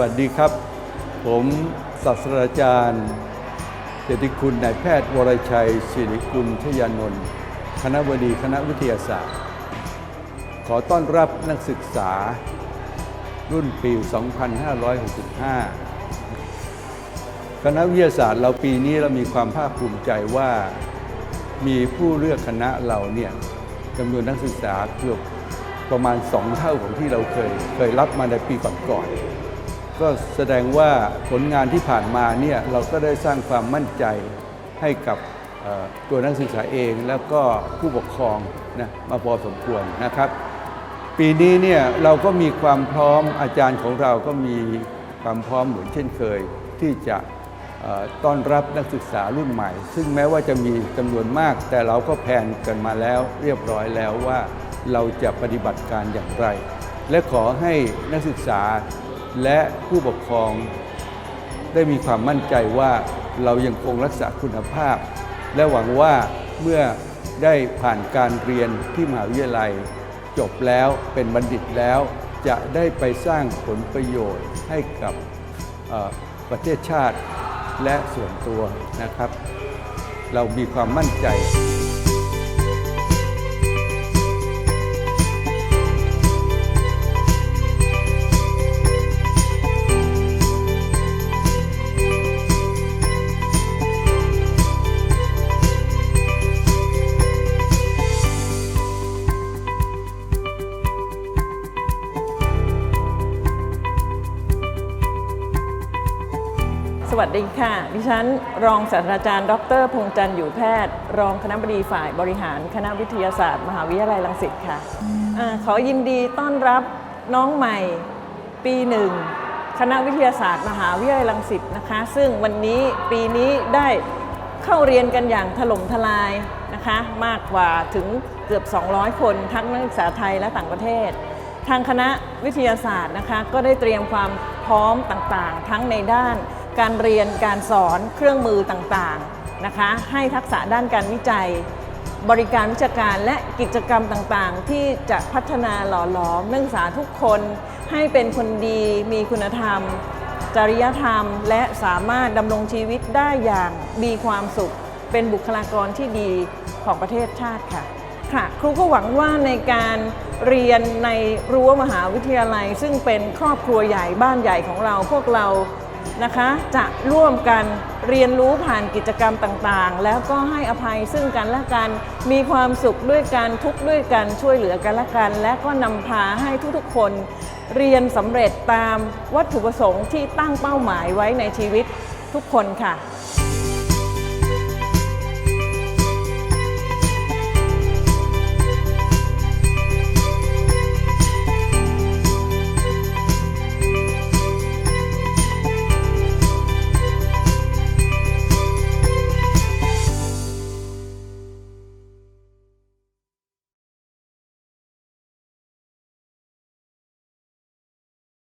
วัสดีครับ ผมศาสตราจารย์เกียรติคุณนายแพทย์วรชัยศิริกุลชยานนท์คณะบดีคณะวิทยาศาสตร์ ขอต้อนรับนักศึกษา รุ่นปี 2565 คณะวิทยาศาสตร์เราปีนี้เรามีความภาคภูมิใจว่า มีผู้เลือกคณะเราเนี่ยจำนวนนักศึกษาเกือบประมาณ 2 เท่าของที่เราเคยเคยรับมาในปีก่อนๆ ก็แสดงว่าผลงานที่ผ่านมาเนี่ยเราก็ได้สร้างความมั่นใจให้กับตัวนักศึกษาเองแล้วก็ผู้ปกครองนะมาพอสมควรนะครับ ปีนี้เนี่ยเราก็มีความพร้อมอาจารย์ของเราก็มีความพร้อมเหมือนเช่นเคย ที่จะต้อนรับนักศึกษารุ่นใหม่ ซึ่งแม้ว่าจะมีจำนวนมาก แต่เราก็แผนกันมาแล้วเรียบร้อยแล้วว่าเราจะปฏิบัติการอย่างไร และขอให้นักศึกษา และผู้ปกครองได้มีความมั่นใจว่าเรายังคงรักษาคุณภาพ และหวังว่าเมื่อได้ผ่านการเรียนที่มหาวิทยาลัย จบแล้วเป็นบัณฑิตแล้ว จะได้ไปสร้างผลประโยชน์ให้กับประเทศชาติและส่วนตัวนะครับ เรามีความมั่นใจ วัสดีค่ะ ดิฉันรองศาสตราจารย์ ดรพงจันทร์อยู่แพทย์ รองคณะบดีฝ่ายบริหารคณะวิทยาศาสตร์ มหาวิทยาลัยรังสิตค่ะอขอยินดีต้อนรับน้องใหม่ปีหนึ่งคณะวิทยาศาสตร์ มหาวิทยาลัยรังสิตนะคะ ซึ่งวันนี้ปีนี้ได้เข้าเรียนกันอย่างถล่มทลายนะคะ มากกว่าถึงเกือบ 200 คนทั้งนักศึกษาไทยและต่างประเทศ ทางคณะวิทยาศาสตร์นะคะก็ได้เตรียมความพร้อมต่างๆ ทั้งในด้าน การเรียนการสอนเครื่องมือต่างๆนะคะให้ทักษะด้านการวิจัย บริการวิชาการและกิจกรรมต่างๆ ที่จะพัฒนาหล่อหลอมนักศึกษาทุกคนให้เป็นคนดีมีคุณธรรม จริยธรรม และสามารถดำรงชีวิตได้อย่างมีความสุข เป็นบุคลากรที่ดีของประเทศชาติค่ะค่ะครูก็หวังว่าในการเรียนในรั้วมหาวิทยาลัย ซึ่งเป็นครอบครัวใหญ่บ้านใหญ่ของเราพวกเรา นะคะ จะร่วมกันเรียนรู้ผ่านกิจกรรมต่างๆ แล้วก็ให้อภัยซึ่งกันและกัน มีความสุขด้วยกันทุกข์ด้วยกันช่วยเหลือกันและกัน และก็นำพาให้ทุกๆ คนเรียนสำเร็จตามวัตถุประสงค์ที่ตั้งเป้าหมายไว้ในชีวิตทุกคนค่ะ